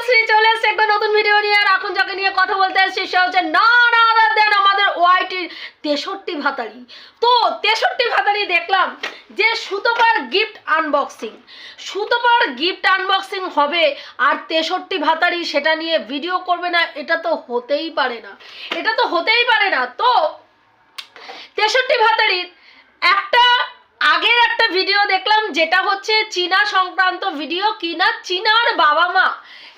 তনুশ্রী চলে এসছে একটা নতুন ভিডিও নিয়ে, আর এখন যাকে নিয়ে কথা বলতে সে হচ্ছে দেন আমাদের ওয়াইটির তেষট্টি তো তেষট্টি দেখলাম যে গিফট আনবক্সিং গিফট আনবক্সিং হবে, আর তেষট্টি ভাতারি সেটা নিয়ে ভিডিও করবে না, এটা তো হতেই পারে না। এটা তো হতেই পারে না। তো তেষট্টি ভাতারির একটা আগের একটা ভিডিও দেখলাম, যেটা হচ্ছে চীনা সংক্রান্ত ভিডিও কিনা চীনার বাবা মা।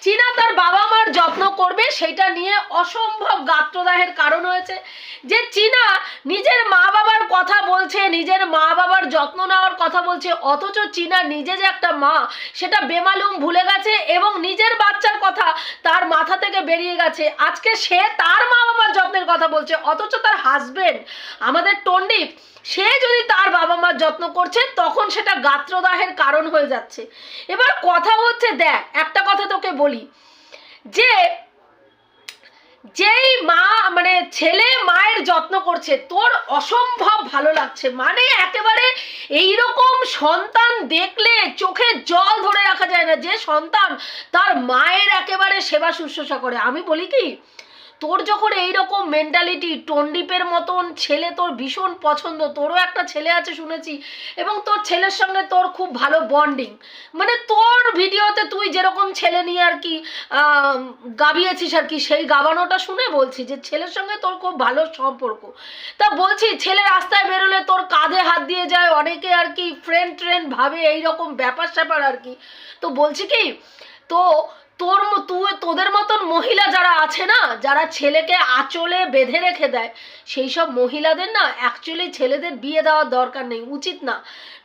চীনা তার বাবা মার যত্ন করবে, সেটা নিয়ে অসম্ভব গাত্রদাহের কারণ হয়েছে। যে চীনা নিজের মা বাবার কথা বলছে, নিজের মা বাবার যত্ন নেওয়ার কথা বলছে, অথচ চীনা নিজে যে একটা মা, সেটা বেমালুম ভুলে গেছে এবং নিজের বাচ্চার কথা তার মাথা থেকে বেরিয়ে গেছে। আজকে সে তার মা বাবার যত্নের কথা বলছে, অথচ তার হাজবেন্ড আমাদের টন্ডিপ সে যদি তার বাবা মার যত্ন করছে, তখন সেটা গাত্রদাহের কারণ হয়ে যাচ্ছে। এবার কথা হচ্ছে, দেখ, একটা কথা তোকে বলি। যে, যেই মা মানে ছেলে মায়ের যত্ন করছে, তোর অসম্ভব ভালো লাগছে। মানে একেবারে এইরকম সন্তান দেখলে চোখে জল ধরে রাখা যায় না। যে সন্তান তার মায়ের একেবারে সেবা শুশ্রূষা করে। আমি বলি কি তোর যখন এইরকম মেন্টালিটি টন্ডিপের মতন ছেলে তোর ভীষণ পছন্দ, তোরও একটা ছেলে আছে শুনেছি, এবং তোর ছেলের সঙ্গে তোর খুব ভালো বন্ডিং মানে তোর ভিডিওতে তুই যেরকম ছেলে নিয়ে আর কি গাবিয়েছিস আর কি, সেই গাবানোটা শুনে বলছি যে ছেলের সঙ্গে তোর খুব ভালো সম্পর্ক। তা বলছি ছেলে রাস্তায় বেরোলে তোর কাঁধে হাত দিয়ে যায়, অনেকে আর কি ফ্রেন্ড ট্রেন্ড ভাবে, এইরকম ব্যাপার স্যাপার আর কি। তো বলছি কি, তো তোর তুই, তোদের মতন মহিলা যারা আছে না, যারা ছেলেকে আঁচলে বেঁধে রেখে দেয়, সেই সব মহিলাদের না অ্যাকচুয়ালি ছেলেদের বিয়ে দেওয়ার দরকার নেই, উচিত না।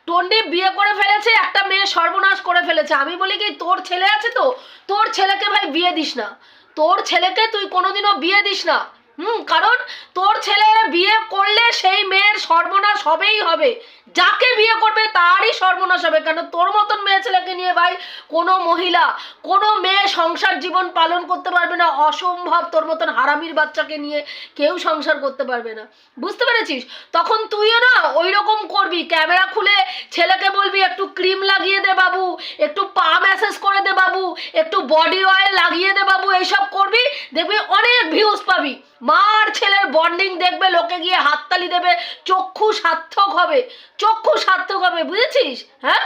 টন্ডি বিয়ে করে ফেলেছে, একটা মেয়ে সর্বনাশ করে ফেলেছে। আমি বলি কি, তোর ছেলে আছে তো, তোর ছেলেকে ভাই বিয়ে দিস না। তোর ছেলেকে তুই কোনোদিনও বিয়ে দিস না। হুম, কারণ তোর ছেলে বিয়ে করলে সেই মেয়ের সর্বনাশ হবেই হবে। যাকে বিয়ে করবে তারই সর্বনাশ হবে। কেন? তোর মতন মেয়ে ছেলেকে নিয়ে ভাই কোনো মহিলা, কোনো মেয়ে সংসার জীবন পালন করতে পারবে না। অসম্ভব তোর মতন হারামির বাচ্চাকে নিয়ে কেউ সংসার করতে পারবে না। বুঝতে পেরেছিস? তখন তুইও না ওই রকম করবি। ক্যামেরা খুলে ছেলেকে বলবি, একটু ক্রিম লাগিয়ে দে বাবু, একটু পা ম্যাসেজ করে দে বাবু, একটু বডি অয়েল লাগিয়ে দে বাবু। এইসব করবি, দেখবি অনেক ভিউজ পাবি। মার ছেলের বন্ডিং দেখবে, লোকে গিয়ে হাততালি দেবে, চক্ষু সার্থক হবে। চক্ষু সার্থক হবে বুঝেছিস? হ্যাঁ?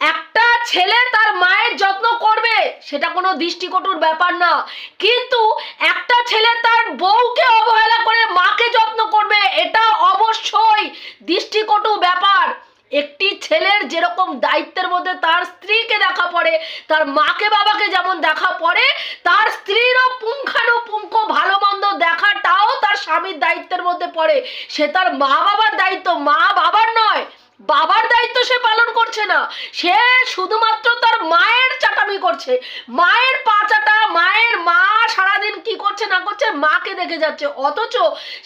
একটা ছেলে তার মায়ের যত্ন করবে, সেটা কোনো দৃষ্টিকটুর ব্যাপার না। কিন্তু একটা ছেলে তার বউকে অবহেলা করে মাকে যত্ন করবে, এটা অবশ্যই দৃষ্টিকটু ব্যাপার। একটি ছেলের যেরকম দায়িত্বের মধ্যে তার স্ত্রীকে দেখা পড়ে, তার মাকে বাবাকে যেমন দেখা পড়ে, তার স্ত্রীরও পুঙ্খানুপুঙ্খ ভালো মন্দ দেখাটাও তার স্বামীর দায়িত্বের মধ্যে পড়ে সে তার মা বাবার দায়িত্ব। মা বাবার নয়, বাবার দায়িত্ব সে পালন করছে না। সে শুধুমাত্র তার মায়ের চাটামি করছে। মায়ের পাচাটা মায়ের মা সারাদিন কি করছে না করছে মাকে দেখে যাচ্ছে। অথচ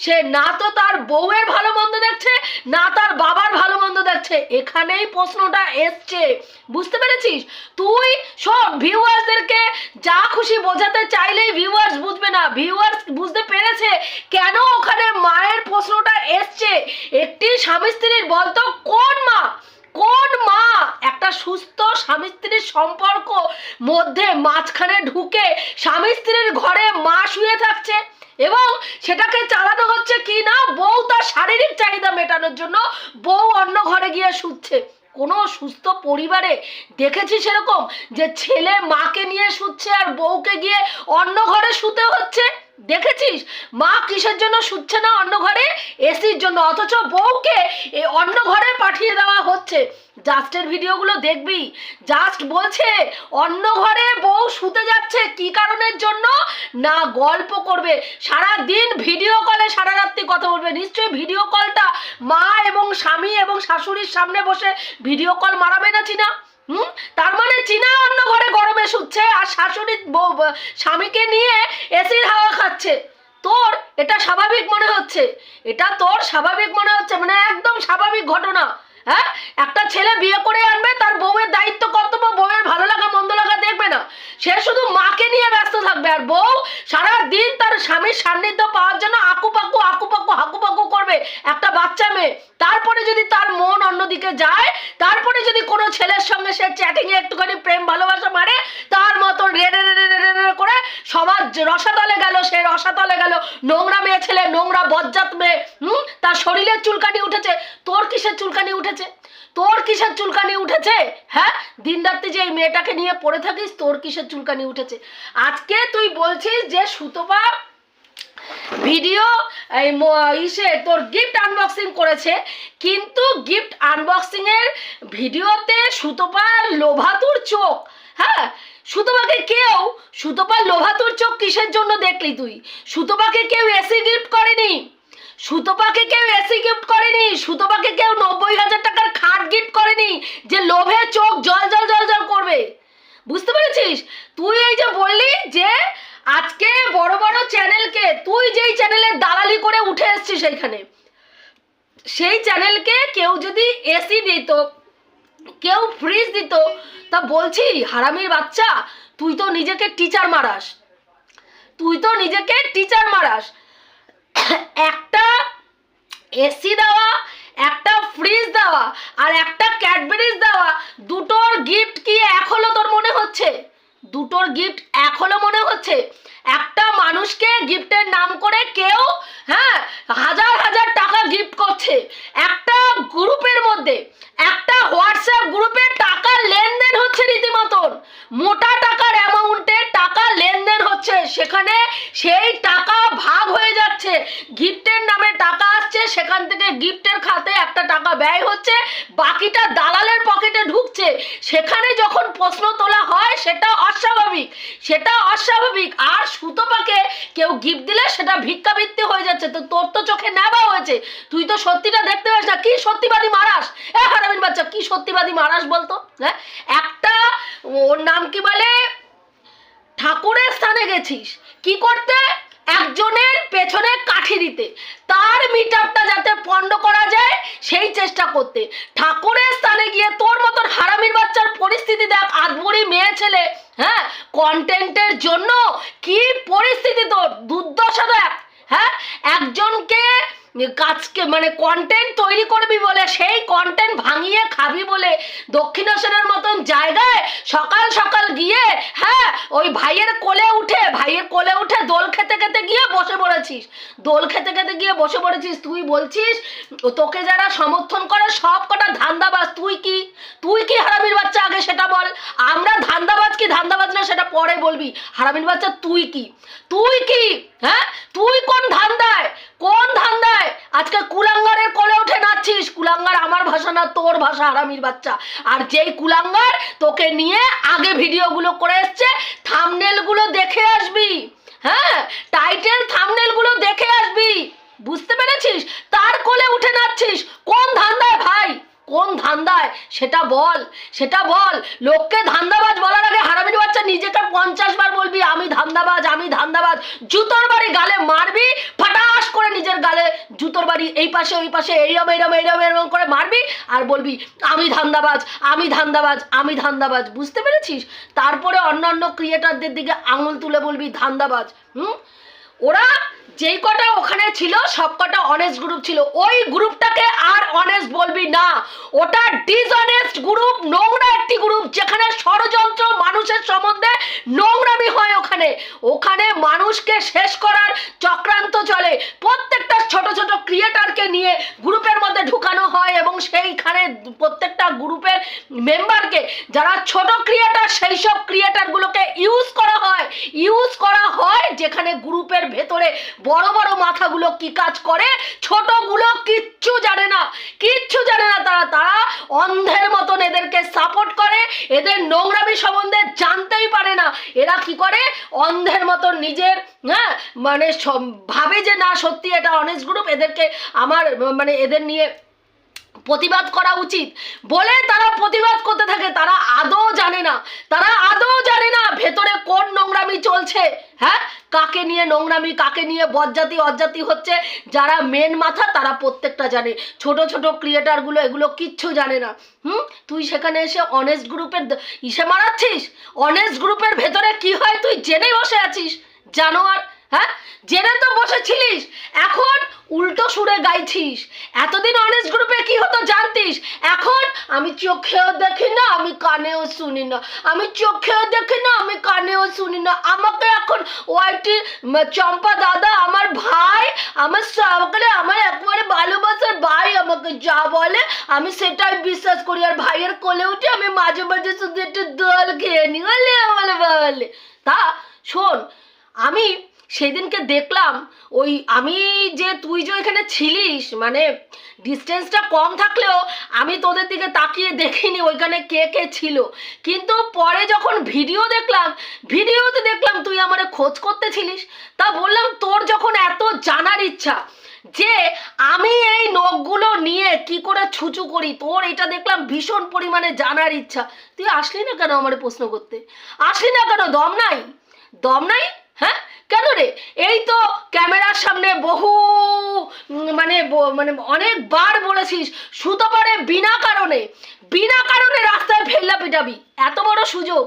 সে না তো তার বউয়ের ভালো মন্দ দেখছে, না তার বাবার ভালো মন্দ দেখছে। এখানেই প্রশ্নটা এসছে। বুঝতে পেরেছিস? তুই সব ভিউয়ার্সদেরকে যা খুশি বোঝাতে চাইলেই ভিউয়ার্স বুঝবে না। ভিউয়ার্স বুঝতে পেরেছে কেন ওখানে একটি স্বামী স্ত্রীর বলতো কোন মা? কোন মা? একটা সুস্থ স্বামী স্ত্রীর সম্পর্ক মধ্যে মাঝখানে ঢুকে স্বামী স্ত্রীর ঘরে মা শুয়ে থাকছে এবং সেটাকে চালানো হচ্ছে কি না বউ তার শারীরিক চাহিদা মেটানোর জন্য বউ অন্য ঘরে গিয়ে শুচ্ছে। কোনো সুস্থ পরিবারে দেখেছি সেরকম যে ছেলে মাকে নিয়ে শুচ্ছে আর বউকে গিয়ে অন্য ঘরে শুতে হচ্ছে? দেখেছিস? মা কিসের জন্য শুচ্ছে না অন্য ঘরে? এসির জন্য। অথচ বউকে অন্য ঘরে পাঠিয়ে দেওয়া হচ্ছে। জাস্টের ভিডিওগুলো দেখবি। জাস্ট বলছে, অন্য ঘরে বউ শুতে যাচ্ছে। কি কারণের জন্য? না গল্প করবে। সারা দিন ভিডিও কলে সারা রাত্রি কথা বলবে। নিশ্চয়ই ভিডিও কলটা মা এবং স্বামী এবং শাশুড়ির সামনে বসে ভিডিও কল মারাবে না চিনা? হুম? তার মানে চীনা অন্য ঘরে গরমে শুচ্ছে আর শাশুড়ির স্বামীকে নিয়ে এসির হাওয়া খাচ্ছে। তোর এটা স্বাভাবিক মনে হচ্ছে? এটা তোর স্বাভাবিক মনে হচ্ছে? মানে একদম স্বাভাবিক ঘটনা। হ্যাঁ? একটা ছেলে বিয়ে করে আনবে, তার বউয়ের দায়িত্ব কর্তব্য, বউয়ের ভালো লাগা, মন্দ লাগা দেখবে না। সে শুধু মাকে নিয়ে ব্যস্ত থাকবে, আর বউ সারা দিন তার স্বামীর সান্নিধ্য পাওয়ার জন্য আকুপাকু আকুপাকু হাকুপাকু করবে। একটা বাচ্চা মেয়ে। তারপরে যদি তার মন অন্যদিকে যায়, তারপরে যদি কোনো ছেলের সঙ্গে সে চ্যাটিংয়ে একটুখানি প্রেম, ভালোবাসা মারে, তার মতন রেড়ে রেড়ে রেড়ে করে সবার রসাতলে গেল, সে রসাতলে গেল। নোংরা মেয়ে ছেলে, নোংরা বজ্জাত মেয়ে, হুম? তার শরীরের চুলকানি উঠেছে। তোর কিসের চুলকানি উঠেছে? তোর কিসের চুলকানি উঠেছে? হ্যাঁ? দিন রাত্রি যে এই মেয়েটাকে নিয়ে পড়ে থাকিস, তোর কিসের চুলকানি উঠেছে? আজকে তুই বলছিস যে সুতপা ভিডিও ইসে তোর গিফট আনবক্সিং করেছে, কিন্তু গিফট আনবক্সিং এর ভিডিওতে সুতপার লোভাতুর চোখ হ্যাঁ? সুতপাকে কেউ সুতপার লোভাতুর চোখ কিসের জন্য দেখলি তুই? সুতপাকে কেউ এসি গিফট করেনি? সুতপাকে কেউ এসি গিফট করেনি, সুতপাকে কেউ নব্বই হাজার টাকার খাট গিফট করেনি যে লোভে চোখ জল জল জল জল করবে। বুঝতে পেরেছিস? তুই এই যে বললি যে আজকে বড় বড় চ্যানেলকে, তুই যেই চ্যানেলের দালালি করে উঠে এসছিস সেইখানে সেই চ্যানেলকে কেউ যদি এসি দিত, কেউ ফ্রিজ দিত, তা বলছি, হারামির বাচ্চা, তুই তো নিজেকে টিচার মারাস। তুই তো নিজেকে টিচার মারাস। একটা এসি দেওয়া, একটা ফ্রিজ দেওয়া আর একটা ক্যাডবেরিজ দেওয়া। দুটোর গিফট কি এক হলো তোর মনে হচ্ছে? দুটোর গিফট এক হলো মনে হচ্ছে? একটা মানুষকে গিফটের নাম করে কেউ হ্যাঁ হাজার হাজার টাকা গিফট করছে। একটা গ্রুপের মধ্যে, একটা হোয়াটসঅ্যাপ গ্রুপে টাকা লেনদেন হচ্ছে রীতিমতন। মোটা টাকার অ্যামাউন্টে টাকা লেনদেন হচ্ছে সেখানে সেই টাকা ভাগ হয়ে যাচ্ছে। গিফটের নামে টাকা আসছে, সেখান থেকে গিফটের খাতে একটা টাকা ব্যয় হচ্ছে, বাকিটা দালালের পকেটে ঢুকছে। সেখানে যখন প্রশ্ন তোলা হয়, সেটা অস্বাভাবিক সেটা অস্বাভাবিক। আর সুতোপাকে কেউ গিফট দিলে সেটা ভিক্ষাবৃত্তি হয়ে যাচ্ছে। তো তোর তো চোখে নেবা হয়েছে। তুই তো সত্যিটা দেখতে পাস না। কি সত্যিবাদী মারাস? এ হারামিন বাচ্চা, কি সত্যিবাদী মারাস বলতো? হ্যাঁ? একটা, ওর নাম কি বলে? ঠাকুরের স্থানে গেছিস। কি করতে? একজনের পেছনে কাঠি দিতে। তার মিটারটা যাতে পণ্ড করা যায়, সেই চেষ্টা করতে। ঠাকুরের স্থানে গিয়ে তোর মতন হারামির বাচ্চার পরিস্থিতি দেখ আদবুড়ি মেয়ে ছেলে। হ্যাঁ? কন্টেন্টের জন্য কি পরিস্থিতি তোর? দুর্দশা দেখ। হ্যাঁ? একজনকে কাজকে মানে কন্টেন্ট তৈরি করবি বলে, সেই কন্টেন্ট ভাঙিয়ে খাবি বলে দক্ষিণেশ্বরের মতন জায়গায় সকাল সকাল গিয়ে হ্যাঁ ওই ভাইয়ের কোলে উঠে, ভাইয়ের কোলে উঠে দোল খেতে খেতে গিয়ে বসে পড়েছিস। দোল খেতে খেতে গিয়ে বসে পড়েছিস। তুই বলছিস, তোকে যারা সমর্থন করে সব কটা ধান্দাবাজ, তুই কি? তুই কি হারামির বাচ্চা? আগে সেটা বল। আমরা ধান্দাবাজ কি ধান্দাবাজ না সেটা পরে বলবি। হারামির বাচ্চা তুই কি? তুই কি হ্যাঁ? তুই কোন ধান্দায়? কোন ধান্দায়? আজকে কুলাঙ্গারের কোলে উঠে নাচছিস। কুলাঙ্গার আমার ভাষা না, তোর ভাষা, হারামির বাচ্চা। আর যেই কুলাঙ্গার তোকে নিয়ে আগে ভিডিওগুলো করে এসছে থামনেলগুলো দেখে আসবি। হ্যাঁ? টাইটেল থামনেলগুলো দেখে আসবি। বুঝতে পেরেছিস? তার কোলে উঠে নাচছিস। কোন ধান্দায় ভাই? কোন ধান্দায়? সেটা বল সেটা বল। লোককে ধান্দাবাজ বলার আগে হারামির বাচ্চা নিজেকে পঞ্চাশ বার বলবি, আমি ধান্দাবাজ আমি ধান্দাবাজ। জুতোর বাড়ি গালে মারবি, ফাটাস করে নিজের গালে জুতোর বাড়ি এই পাশে, ওই পাশে এইরম এইরম এইরম এরম করে মারবি আর বলবি, আমি ধান্দাবাজ আমি ধান্দাবাজ আমি ধান্দাবাজ। বুঝতে পেরেছিস? তারপরে অন্যান্য ক্রিয়েটারদের দিকে আঙুল তুলে বলবি, ধান্দাবাজ। হুম? ওরা যেই কটা ছিল সব কটা অনেস্ট গ্রুপ ছিল। ওই গ্রুপটাকে আর অনেস্ট বলবি না। ওটা ডিসঅনেস্ট গ্রুপ নোংরা একটি গ্রুপ যেখানে ষড়যন্ত্র মানুষের সম্বন্ধে নোংরামি হয় ওখানে। ওখানে মানুষকে শেষ করার চক্রান্ত চলে। প্রত্যেকটা ছোট ছোট ক্রিয়েটারকে নিয়ে গ্রুপের মধ্যে ঢুকানো হয় এবং সেইখানে প্রত্যেকটা গ্রুপের মেম্বারকে যারা ছোট ক্রিয়েটার সেই সব ক্রিয়েটারগুলোকে ইউজ করা হয়। ইউজ করা হয় যেখানে গ্রুপের ভেতরে বড় বড় মাথাগুলো কি কাজ করে? ছোটগুলো কিচ্ছু জানে না। কিচ্ছু জানে না তারা। তারা অন্ধের মতন এদেরকে সাপোর্ট করে। এদের নোংরামি সম্বন্ধে জানতেই পারে না। এরা কি করে? অন্ধের মতন নিজের হ্যাঁ মানে ভাবে যে না সত্যি এটা অনেস্ট গ্রুপ এদেরকে আমার মানে এদের নিয়ে প্রতিবাদ করা উচিত। বলে তারা প্রতিবাদ করতে থাকে, তারা আদৌ জানে না। তারা আদৌ জানে না ভেতরে কোন নোংরামি চলছে। হ্যাঁ? কাকে নিয়ে নোংরামি, কাকে নিয়ে বজ্জাতি, অজ্জাতি হচ্ছে, যারা মেন মাথা, তারা প্রত্যেকটা জানে। ছোট ছোট ক্রিয়েটারগুলো এগুলো কিচ্ছু জানে না। হুম? তুই সেখানে এসে অনেস্ট গ্রুপের ইসে মারাচ্ছিস? অনেস্ট গ্রুপের ভেতরে কি হয়? তুই জেনেই বসে আছিস। জানোয়ার হ্যাঁ? জেনে তো বসেছিলিস। এখন উল্টো সুরে গাইছিস। এতদিন অনেস্ট গ্রুপে কি হতো জানতিস? এখন আমি চোখেও দেখি না, আমি কানেও শুনি না। আমি চোখেও দেখি না, আমি কানেও শুনি না। আমাকে এখন ওয়াইটি চম্পা দাদা, আমার ভাই, আমার সকালে আমার একবারে ভালোবাসার ভাই আমাকে যা বলে, আমি সেটাই বিশ্বাস করি। আর ভাইয়ের কোলে উঠে আমি মাঝে মাঝে শুধু একটু দল খেয়ে নি বলে বলে। তা, শোন, আমি সেদিনকে দেখলাম ওই আমি যে তুই যে এখানে ছিলিস মানে ডিস্টেন্সটা কম থাকলেও আমি তোদের দিকে তাকিয়ে দেখিনি ওইখানে কে কে ছিল। কিন্তু পরে যখন ভিডিও দেখলাম ভিডিওতে দেখলাম তুই আমার খোঁজ করতেছিলিস তা বললাম তোর যখন এত জানার ইচ্ছা যে আমি এই নখগুলো নিয়ে কি করে ছুচু করি, তোর এটা দেখলাম ভীষণ পরিমাণে জানার ইচ্ছা। তুই আসলি না কেন আমার প্রশ্ন করতে? আসলি না কেন? দম নাই? দম নাই? হ্যাঁ? কেন রে? এই তো ক্যামেরার সামনে বহু মানে মানে অনেকবার বলেছিস, সুতো পারে বিনা কারণে বিনা কারণে রাস্তায় ফেললা পিটাবি। এত বড় সুযোগ,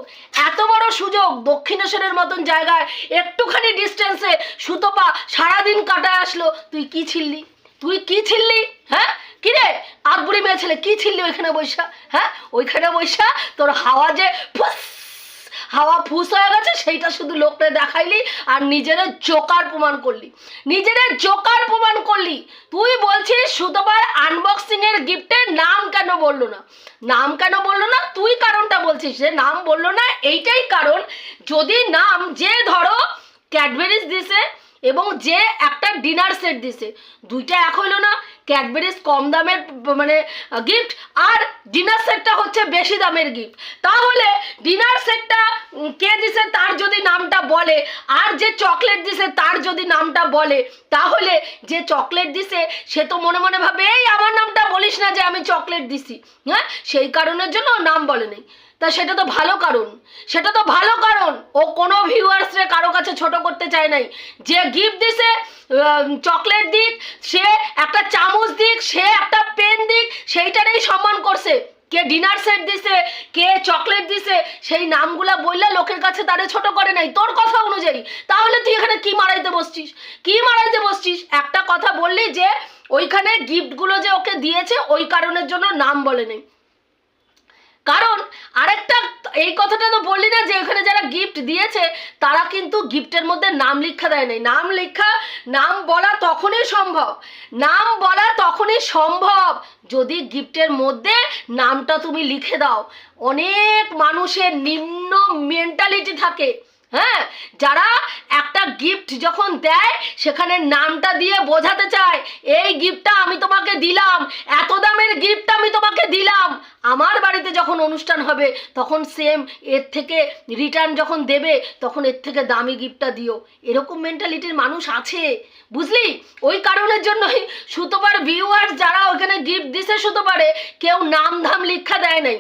এত বড় সুযোগ, দক্ষিণেশ্বরের মতন জায়গায় একটুখানি ডিস্টেন্সে সুতপা সারাদিন কাটায় আসলো। তুই কি ছিললি? তুই কি ছিললি? হ্যাঁ? কি রে? আকবুড়ি মেয়ে ছেলে, কি ছিললি ওইখানে বৈশা? হ্যাঁ? ওইখানে বৈশা তোর হাওয়া যে ফুস! হাওয়া ফুস হয়ে গেছে, সেইটা শুধু লোকটা দেখাইলি আর নিজের জোকার প্রমাণ করলি। নিজের জোকার প্রমাণ করলি। তুই বলছিস সুতোবার আনবক্সিং এর গিফটের নাম কেন বলল না? নাম কেন বলল না? তুই কারণটা বলছিস যে নাম বলল না, এইটাই কারণ। যদি নাম যে ধরো ক্যাডবেরিজ দিছে এবং যে একটা ডিনার সেট দিছে। দুইটা এক হইল না ক্যাডবেরিজ কম দামের মানে গিফট আর ডিনার সেটটা হচ্ছে বেশি দামের গিফট তাহলে ডিনার সেটটা কে দিছে তার যদি নামটা বলে, আর যে চকলেট দিছে তার যদি নামটা বলে, তাহলে যে চকলেট দিছে, সে তো মনে মনে ভাবে, এই, আমার নামটা বলিস না যে আমি চকলেট দিছি। হ্যাঁ? সেই কারণের জন্য নাম বলে নেই। তা সেটা তো ভালো কারণ। সেটা তো ভালো কারণ। ও কোনো ভিউয়ার্সরে কারও কাছে ছোট করতে চায় নাই। যে গিফট দিছে চকলেট দিক, সে একটা চামচ দিক, সে একটা পেন দিক, সেইটারেই সম্মান করছে। কে ডিনার সেট দিছে, কে চকলেট দিছে, সেই নামগুলা বললে লোকের কাছে তারে ছোট করে নাই। তোর কথা অনুযায়ী। তাহলে তুই এখানে কি মারাইতে বসছিস? কি মারাইতে বসছিস? একটা কথা বললি যে, ওইখানে গিফটগুলো যে ওকে দিয়েছে, ওই কারণের জন্য নাম বলে নেই কারণ আরেকটা এই কথাটা তো বললি না যে ওখানে যারা গিফট দিয়েছে, তারা কিন্তু গিফটের মধ্যে নাম লেখা দেয় নাই। নাম লেখা, নাম বলা তখনই সম্ভব। নাম বলা তখনই সম্ভব যদি গিফটের মধ্যে নামটা তুমি লিখে দাও। অনেক মানুষের নিম্ন মেন্টালিটি থাকে। হ্যাঁ যারা একটা গিফট যখন দেয়, সেখানে নামটা দিয়ে বোঝাতে চায়, এই গিফটটা আমি তোমাকে দিলাম, এত দামের গিফট আমি তোমাকে দিলাম। আমার বাড়িতে যখন অনুষ্ঠান হবে, তখন সেম এর থেকে রিটার্ন যখন দেবে, তখন এর থেকে দামি গিফটটা দিও। এরকম মেন্টালিটির মানুষ আছে। বুঝলি? ওই কারণের জন্যই সুতোপার ভিউয়ার্স যারা ওখানে গিফট দিছে সুতোপারে, কেউ নাম ধাম লিখা দেয় নাই।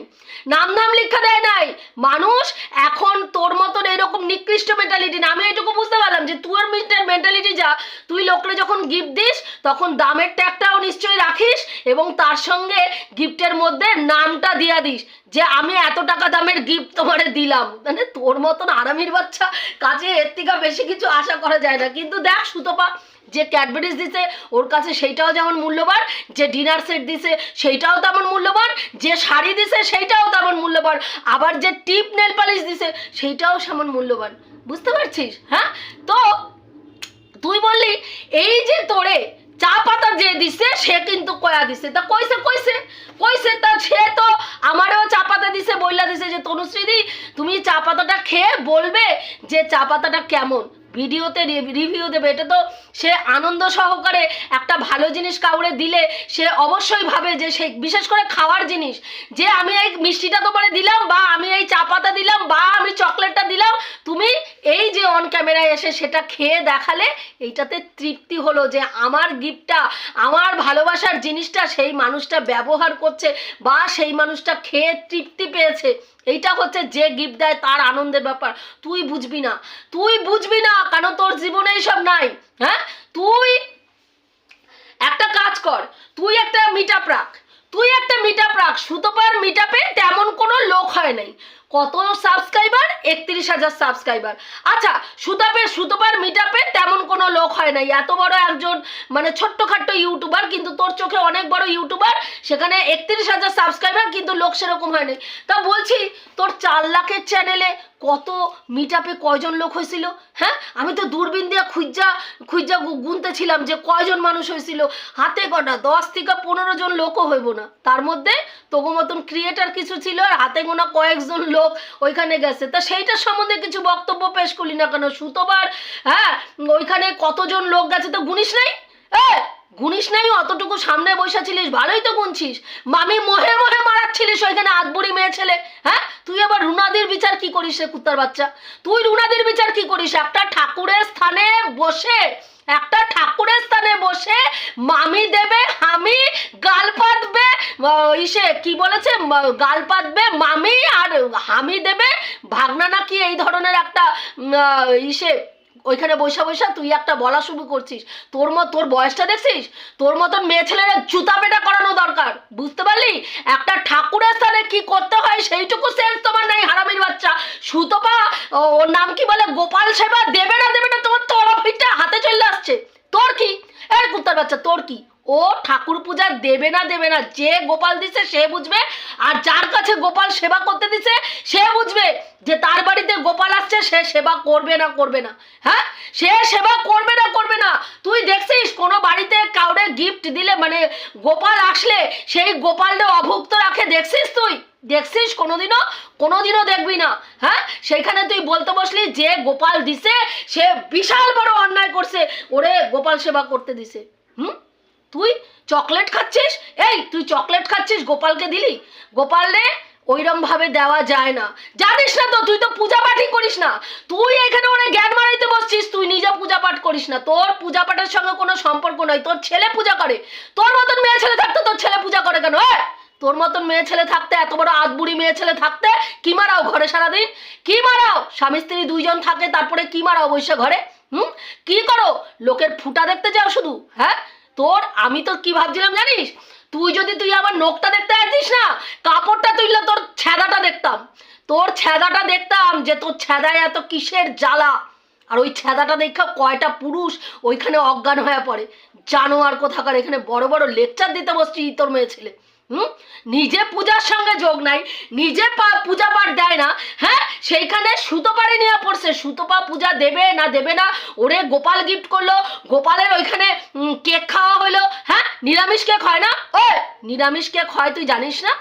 নাম ধাম লিখা দেয় নাই। মানুষ এখন তোর মতন এরকম নিকৃষ্ট মেন্টালিটি না, আমি এটুকু বুঝতে পারলাম যে তোর মেন্টালিটি যা, তুই লোকরে যখন গিফট দিস, তখন দামের ট্যাগটাও নিশ্চয়ই রাখিস এবং তার সঙ্গে গিফটের মধ্যে নামটা দিয়া দিস। যে আমি এত টাকা দামের গিফট তোমারে দিলাম। মানে তোর মতন আরামির বাচ্চা কাছে এর থেকে বেশি কিছু আশা করা যায় না। কিন্তু দেখ সুতপা, যে ক্যাডবেরিজ দিছে, ওর কাছে সেইটাও যেমন মূল্যবান, যে ডিনার সেট দিছে, সেইটাও তেমন মূল্যবান, যে শাড়ি দিছে, সেইটাও তেমন মূল্যবান। আবার যে টিপ নেল পালিশ দিছে, সেইটাও সেমন মূল্যবান। বুঝতে পারছিস? হ্যাঁ? তো, তুই বললি, এই যে তোরে চা পাতা যে দিছে, সে কিন্তু কয়া দিছে। তা কইছে কইছে কইছে, তা সে তো আমারও চা পাতা দিছে, বইলা দিছে যে, তনুশ্রীদি, তুমি চা পাতাটা খেয়ে বলবে যে চা পাতাটা কেমন। ভিডিওতে রিভিউ দেবে। এটা তো সে আনন্দ সহকারে একটা ভালো জিনিস কাউরে দিলে সে অবশ্যই ভাবে যে, সে বিশেষ করে খাওয়ার জিনিস। যে আমি এই মিষ্টিটা তোমারে দিলাম বা আমি এই চা পাতা দিলাম বা আমি চকলেটটা দিলাম, তুমি এই যে অন ক্যামেরায় এসে সেটা খেয়ে দেখালে এইটাতে তৃপ্তি হলো যে আমার গিফটটা আমার ভালোবাসার জিনিসটা সেই মানুষটা ব্যবহার করছে বা সেই মানুষটা খেয়ে তৃপ্তি পেয়েছে। এইটা হচ্ছে যে গিফট দেয় তার আনন্দের ব্যাপার। তুই বুঝবি না। তুই বুঝবি না কেন তোর জীবনে এইসব নাই হ্যাঁ? তুই একটা কাজ কর, তুই একটা মিট আপ রাখ। তুই একটা মিট আপ রাখ। সুতোপার মিট আপে তেমন কোনো লোক হয় নাই। কত সাবস্ক্রাইবার একত্রিশ হাজার সাবস্ক্রাইবার আচ্ছা সুতাপের, সুতপার মিটাপে তেমন কোনো লোক হয় নাই। এত বড় একজন মানে ছোট্টখাট্ট ইউটিউবার কিন্তু তোর চোখে অনেক বড় ইউটিউবার সেখানে একত্রিশ হাজার সাবস্ক্রাইবার কিন্তু লোক সেরকম হয় হয়নি তা বলছি, তোর চার লাখের চ্যানেলে কত মিটাপে কয়জন লোক হয়েছিল? হ্যাঁ? আমি তো দূরবীন দিয়ে খুঁজা খুঁজা গুনতেছিলাম যে কয়জন মানুষ হয়েছিল। হাতে গোনা দশ থেকে পনেরো জন লোকও হইব না। তার মধ্যে তবু মতন ক্রিয়েটার কিছু ছিল আর হাতে গোনা কয়েকজন লোক ওইখানে গেছে। তা সেইটার সম্বন্ধে কিছু বক্তব্য পেশ করলি না কেন? সুতোবার হ্যাঁ? ওইখানে কতজন লোক গেছে তো গুনিস নাই? এ গুনিস নাই, অতটুকু সামনে বসেছিলিস ভালোই তো গুনছিস। মামি মোহে মোহে মারাচ্ছিলিস ওইখানে আদবুড়ি মেয়ে ছেলে। হ্যাঁ? তুই আবার রুনাদির বিচার কি করিস রে কুত্তার বাচ্চা? তুই রুনাদির বিচার কি করিস? একটা ঠাকুরের স্থানে বসে, একটা ঠাকুরের স্থানে বসে মামি দেবে আমি গাল পাতবে ইসে কি বলেছে? গাল পাতবে মামি আর হামি দেবে। ভাগনা নাকি এই ধরনের একটা ইসে ওইখানে বৈশা বৈশা তুই একটা বলা শুরু করছিস। তোর মত তোর বয়সটা দেখছিস? তোর মতন মেয়ে ছেলেরা জুতা পেটা করানো দরকার। বুঝতে পারলি? একটা ঠাকুরের স্থানে কি করতে হয় সেইটুকু সেন্স তোমার নাই, হারামির বাচ্চা। সুতপা ওর নাম কি বলে? গোপাল সেবা দেবে না দেবে না তোমার তরফিটা হাতে চলে আসছে। তোর কি? এই কুত্তার বাচ্চা, তোর কি? ও ঠাকুর পূজা দেবে না দেবে না, যে গোপাল দিছে সে বুঝবে, আর যার কাছে গোপাল সেবা করতে দিছে, সে বুঝবে যে তার বাড়িতে গোপাল আসছে, সে সেবা করবে না করবে না। হ্যাঁ? সে সেবা করবে না করবে না। তুই দেখছিস, কোনো বাড়িতে কাউরে গিফট দিলে মানে গোপাল আসলে সেই গোপালটা অভুক্ত রাখে, দেখছিস তুই? দেখছিস কোনোদিনও? কোনোদিনও দেখবি না। হ্যাঁ? সেখানে তুই বলতে বসলি, যে গোপাল দিছে, সে বিশাল বড় অন্যায় করছে, ওরে গোপাল সেবা করতে দিছে। হুম? তুই চকলেট খাচ্ছিস? এই, তুই চকলেট খাচ্ছিস? গোপালকে দিলি? গোপালে ওইরম ভাবে দেওয়া যায় না। জানিস না তো, তুই তো পূজা পাঠই করিস না। তুই এখানে ওরে জ্ঞান মারাইতে বসছিস, তুই নিজে পূজা পাঠ করিস না। তোর পূজা পাঠের সঙ্গে কোনো সম্পর্ক নয় তোর ছেলে পূজা করে। তোর মতন মেয়ে ছেলে থাকতে তোর ছেলে পূজা করে কেন? হ্যাঁ তোর মতন মেয়ে ছেলে থাকতে, এত বড় আধবুড়ি মেয়ে ছেলে থাকতে কি মারাও ঘরে সারাদিন? কি মারাও? স্বামী স্ত্রী দুইজন থাকে, তারপরে কি মারাও বসে ঘরে? হুম? কি করো? লোকের ফুটা দেখতে যাও শুধু হ্যাঁ? তোর, আমি তো কি ভাবছিলাম জানিস? তুই যদি তুই আমার নোখটা দেখতে আসিস না, কাপড়টা তুইলে তোর ছেদাটা দেখতাম। তোর ছেদাটা দেখতাম যে তোর ছেদায় এত কিসের জ্বালা। আর ওই ছেদাটা দেখা কয়টা পুরুষ ওইখানে অজ্ঞান হয়ে পড়ে। জানোয়ার কোথাকার, এখানে বড় বড় লেকচার দিতে বসছি তোর মেয়ে ছেলে। হুম? নিজে পূজার সঙ্গে যোগ নাই, নিজে পূজা পাঠ দেয় না হ্যাঁ? সেইখানে সুতো পাড়ে নিয়ে পড়ছে সুতোপা পূজা দেবে না দেবে না, ওরে গোপাল গিফট করল, গোপালের ওইখানে কেক খাওয়া হলো হ্যাঁ? নিরামিষ কেক হয় না? ও নিরামিষ কেক হয়, তুই জানিস না?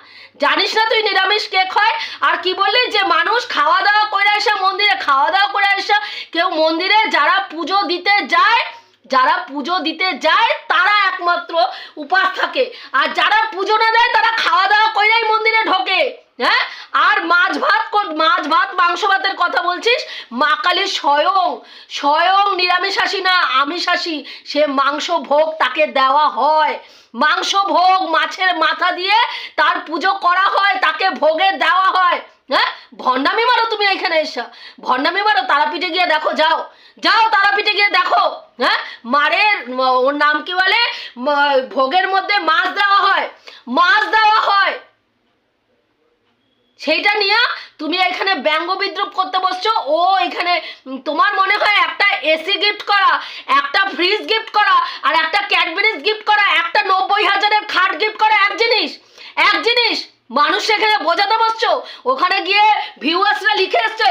জানিস না তুই নিরামিষ কেক হয়? আর কি বললি যে মানুষ খাওয়া দাওয়া করে আসে মন্দিরে, খাওয়া দাওয়া করে আসে, কেউ মন্দিরে যারা পুজো দিতে যায় যারা পুজো দিতে যায়, তারা একমাত্র উপাস থাকে। আর যারা পুজো না দেয়, তারা খাওয়া দাওয়া করেই মন্দিরে ঢোকে। হ্যাঁ? আর মাছ ভাত মাছ ভাত, মাংস ভাতের কথা বলছিস? মা কালী স্বয়ং স্বয়ং নিরামিষাসী না আমিষাসী সে মাংস ভোগ তাকে দেওয়া হয়। মাংস ভোগ মাছের মাথা দিয়ে তার পুজো করা হয়, তাকে ভোগে দেওয়া হয়। হ্যাঁ? ভণ্ডামি মারো তুমি এখানে এসা। ভণ্ডামি মারো, তারাপীঠে গিয়ে দেখো, যাও। যাও তারাপীঠে গিয়ে দেখো হ্যাঁ? মারের ওর নাম কি বলে? ভোগের মধ্যে মাছ দেওয়া হয়। মাছ দেওয়া হয়। সেইটা নিয়ে তুমি এখানে ব্যঙ্গ বিদ্রুপ করতে বসছো। ও এখানে তোমার মনে হয় একটা এসি গিফট করা, একটা ফ্রিজ গিফট করা, আর একটা ক্যাডবেরিজ গিফট করা, একটা নব্বই হাজারের খাট গিফট করা, এক জিনিস এক জিনিস। মানুষ এখানে বোঝাতে বসছো। ওখানে গিয়ে ভিউয়ার্সরা লিখে এসছে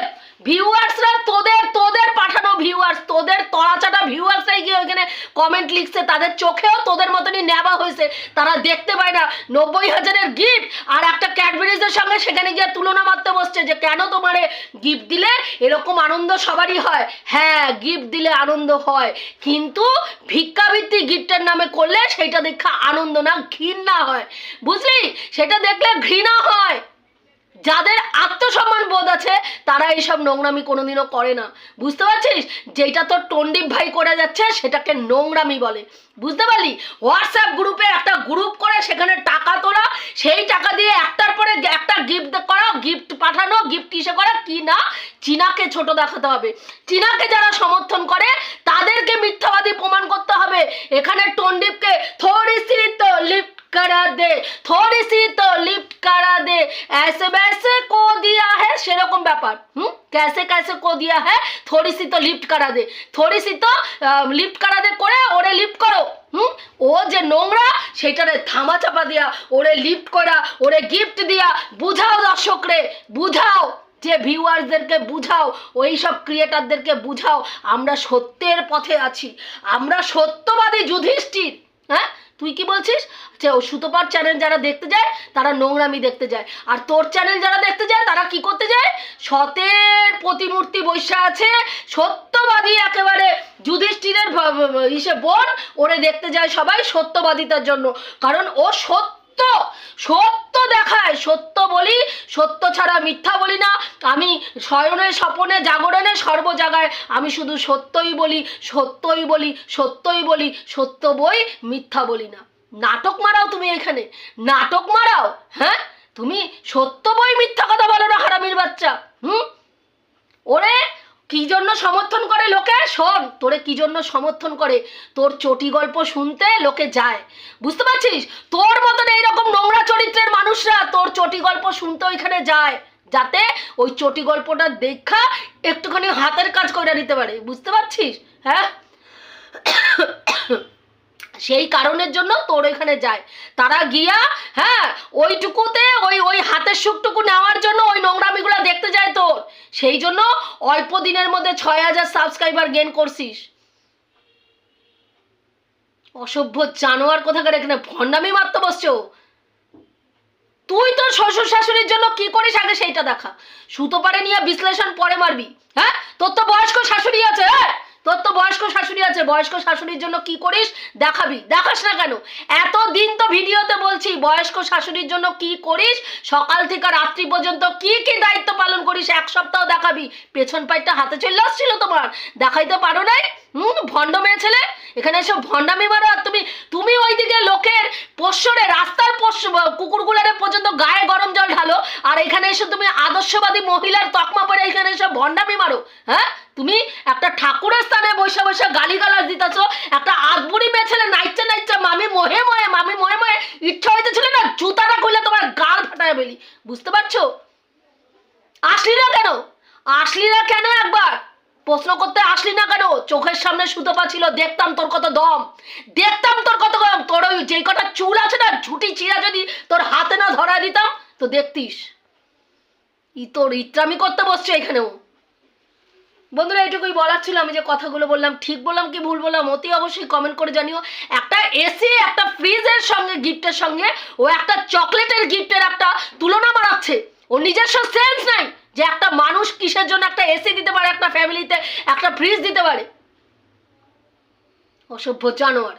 ভিউয়ার্সরা তোদের তোদের পাঠানো ভিউয়ার্স, তোদের তড়াচাটা ভিউয়ার্সরাই গিয়ে ওইখানে কমেন্ট লিখছে, তাদের চোখেও তোদের মতনই নেওয়া হয়েছে। তারা দেখতে পায় না। নব্বই হাজারের গিফট আর একটা ক্যাডবেরিজের সঙ্গে সেখানে গিয়ে তুলনা মারতে বসছে যে কেন তোমারে গিফট দিলে? এরকম আনন্দ সবারই হয়। হ্যাঁ গিফট দিলে আনন্দ হয়। কিন্তু ভিক্ষাবৃত্তি গিফটের নামে করলে সেটা দেখা আনন্দ না, ঘৃণা হয়। বুঝলি? সেটা দেখলে ঘৃণা হয়। যাদের আত্মসম্মান বোধ আছে, তারা এইসব নোংরামি কোনোদিনও করে না। বুঝতে পারছিস? যেটা তোর টন্ডিপ ভাই করে যাচ্ছে, সেটাকে নোংরামি বলে। বুঝতে পারলি? হোয়াটসঅ্যাপ গ্রুপে একটা গ্রুপ করে, সেখানে টাকা তোলা, সেই টাকা দিয়ে একটার পরে একটা গিফট করা গিফট পাঠানো গিফট কিসে করা? কি না চীনাকে ছোট দেখাতে হবে। চীনাকে যারা সমর্থন করে, তাদেরকে মিথ্যাবাদী প্রমাণ করতে হবে। এখানে টন্ডিপকে থোড়ি সি তো লিফট करा दे थोड़ी सी तो लिफ्ट करा दे ऐसे वैसे को दिया है সেরকম ব্যাপার হুম कैसे कैसे को दिया है थोड़ी सी तो लिफ्ट करा दे थोड़ी सी तो লিফট করা দে করে ওরে লিফট করো হুম ও যে নোংরা সেটারে থামা চাপা দিয়া ওরে লিফট করা ওরে গিফট দিয়া বুঝাও দর্শকরে বুঝাও যে ভিউয়ার্সদেরকে বুঝাও ওই সব ক্রিয়েটারদেরকে বুঝাও আমরা সত্যের পথে আছি আমরা সত্যবাদী যুধিষ্ঠির হ্যাঁ তুই কি বলছিস? যে সুতোপার চ্যানেল যারা দেখতে যায়, তারা নোংরামি দেখতে যায়। আর তোর চ্যানেল যারা দেখতে যায়, তারা কি করতে যায়? সতের প্রতিমূর্তি বৈশা আছে, সত্যবাদী একেবারে যুধিষ্ঠিরের ইসে বোন, ওরে দেখতে যায় সবাই সত্যবাদিতার জন্য। কারণ ও সত্য সত্য। সত্য দেখায়। সত্য বলি, সত্য ছাড়া মিথ্যা বলি না। আমি শয়নে স্বপনে জাগরণে সর্ব জায়গায় আমি শুধু সত্যই বলি সত্যই বলি সত্যই বলি, সত্য বই, মিথ্যা বলি না। নাটক মারাও তুমি এখানে। নাটক মারাও হ্যাঁ? তুমি সত্য বই, মিথ্যা কথা বলো না, হারামির বাচ্চা। হুম? ওরে কি জন্য সমর্থন করে লোকে? শোন, তোরে কি জন্য সমর্থন করে? তোর চটি গল্প শুনতে লোকে যায়। বুঝতে পারছিস? তোর মতন এইরকম নোংরা চরিত্রের মানুষরা তোর চটি গল্প শুনতে ওইখানে যায়, যাতে ওই চটি গল্পটা দেখা একটুখানি হাতের কাজ করে নিতে পারে। বুঝতে পারছিস? হ্যাঁ? সেই কারণের জন্য তোর এখানে যায়। তারা গিয়া হ্যাঁ ওইটুকুতে, ওই ওই হাতের সুখটুকু নেওয়ার জন্য ওই নোংরামিগুলো দেখতে যায় তোর। সেই জন্য অল্প দিনের মধ্যে ছয় হাজার সাবস্ক্রাইবার গেন করছিস। অসভ্য জানোয়ার কোথাকার এখানে? ভণ্ডামি মারতে বসছো? তুই তোর শ্বশুর শাশুড়ির জন্য কি করিস আগে সেইটা দেখা। সুতো পারে নিয়ে বিশ্লেষণ পরে মারবি। হ্যাঁ? তোর তো বয়স্ক শাশুড়ি আছে হ্যাঁ? তোর তো বয়স্ক শাশুড়ি আছে, বয়স্ক শাশুড়ির জন্য কি করিস? দেখাবি। দেখাস না কেন? এত দিন তো ভিডিওতে বলছি, বয়স্ক শাশুড়ির জন্য কি করিস? সকাল থেকে রাত্রি পর্যন্ত কি কি দায়িত্ব পালন করিস? এক সপ্তাহ দেখাবি। পেছন পাইটা হাতে চলে আসছিল তোমার। দেখাইতে পারো নাই? হুম, ভণ্ড মেয়ে ছেলে? এখানে এসব ভণ্ডামি মারো। আর তুমি তুমি ওইদিকে লোকের পোষ্যরে, রাস্তার পোষ্য, কুকুরগুলারে পর্যন্ত গায়ে গরম জল ঢালো। আর এখানে এসে তুমি আদর্শবাদী মহিলার তকমা পরে এখানে এসব ভণ্ডামি মারো। হ্যাঁ? তুমি একটা ঠাকুরের স্থানে বসে বসে গালিগালাজ দিতেছো, একটা আদবুড়ি মেয়ে ছেলে নাইচে নাইচে মামি মহে মহে, মামি মহে মহে, ইচ্ছা হইতেছিল না, জুতাটা খুলে তোমার গাল ফাটায় বলি বুঝতে পারছ? আসলি না কেন? আসলি না কেন একবার? প্রশ্ন করতে আসলি না কেন? চোখের সামনে সুতপা ছিল দেখতাম তোর কত দম। দেখতাম তোর কত দম তোর ওই যেই কটা চুল আছে না, ঝুটি চিরা যদি তোর হাতে না ধরা দিতাম, তো দেখতিস। ই তোর ইত্রামি করতে বসছে এখানেও। বন্ধুরা এটুকুই বলার ছিল। আমি যে কথাগুলো বললাম, ঠিক বললাম কি ভুল বললাম, অতি অবশ্যই কমেন্ট করে জানিও। একটা এসি একটা ফ্রিজের সঙ্গে গিফটের সঙ্গে ও একটা চকলেটের গিফটের একটা তুলনা বাড়াচ্ছে। ও নিজস্ব সেন্স নাই যে একটা মানুষ কিসের জন্য একটা এসি দিতে পারে, একটা ফ্যামিলিতে একটা ফ্রিজ দিতে পারে। অসভ্য জানোয়ার।